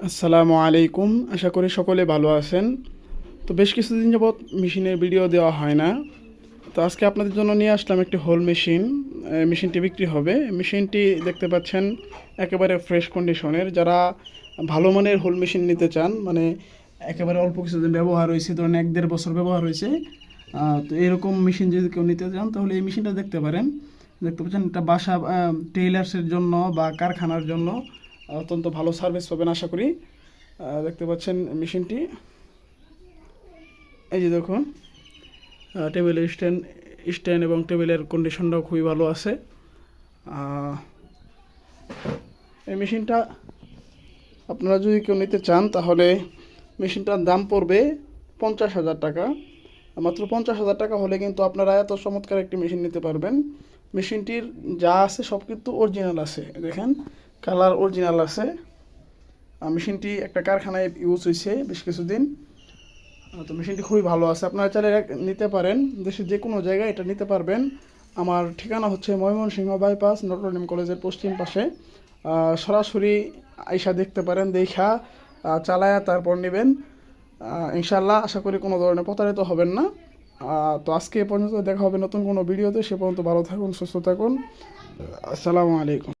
আসসালামু আলাইকুম। আশা করি সকলে ভালো আছেন। তো বেশ কিছুদিন যাবৎ মেশিনের ভিডিও দেওয়া হয় না। তো আজকে আপনাদের জন্য নিয়ে আসলাম একটি হোল মেশিন। মেশিনটি বিক্রি হবে। মেশিনটি দেখতে পাচ্ছেন একেবারে ফ্রেশ কন্ডিশনের। যারা ভালো মানের হোল মেশিন নিতে চান মানে একেবারে অল্প কিছুদিন ব্যবহার হয়েছে, ধরেন এক দেড় বছর ব্যবহার হয়েছে তো এরকম মেশিন যদি কেউ নিতে চান, তাহলে এই মেশিনটা দেখতে পারেন। দেখতে পাচ্ছেন, এটা বাসা টেইলার্সের জন্য বা কারখানার জন্য। অত্যন্ত ভালো সার্ভিস পাবেন আশা করি। দেখতে পাচ্ছেন মেশিনটি। এই যে দেখুন টেবিল স্ট্যান্ড স্ট্যান্ড এবং টেবিলের কন্ডিশনটাও খুবই ভালো আছে। এই মেশিনটা আপনারা যদি কেউ নিতে চান, তাহলে মেশিনটার দাম পড়বে পঞ্চাশ হাজার টাকা। মাত্র পঞ্চাশ হাজার টাকা হলে কিন্তু আপনারা এত চমৎকার একটি মেশিন নিতে পারবেন। মেশিনটির যা আছে সব কিন্তু অরিজিনাল আছে। দেখেন কালার অরিজিনাল আছে। মেশিনটি একটা কারখানায় ইউজ হয়েছে বেশ কিছুদিন। তো মেশিনটি খুবই ভালো আছে। আপনারা চাইলে নিতে পারেন। দেশের যে কোনো জায়গায় এটা নিতে পারবেন। আমার ঠিকানা হচ্ছে ময়মনসিংহ বাইপাস, নটরডেম কলেজের পশ্চিম পাশে। সরাসরি আইসা দেখতে পারেন, দেখা চালায়া তারপর নেবেন। ইনশাল্লাহ আশা করি কোনো ধরনের প্রতারিত হবেন না। তো আজকে এ পর্যন্ত দেখা হবে নতুন কোনো ভিডিওতে। সে পর্যন্ত ভালো থাকুন, সুস্থ থাকুন। আসসালামু আলাইকুম।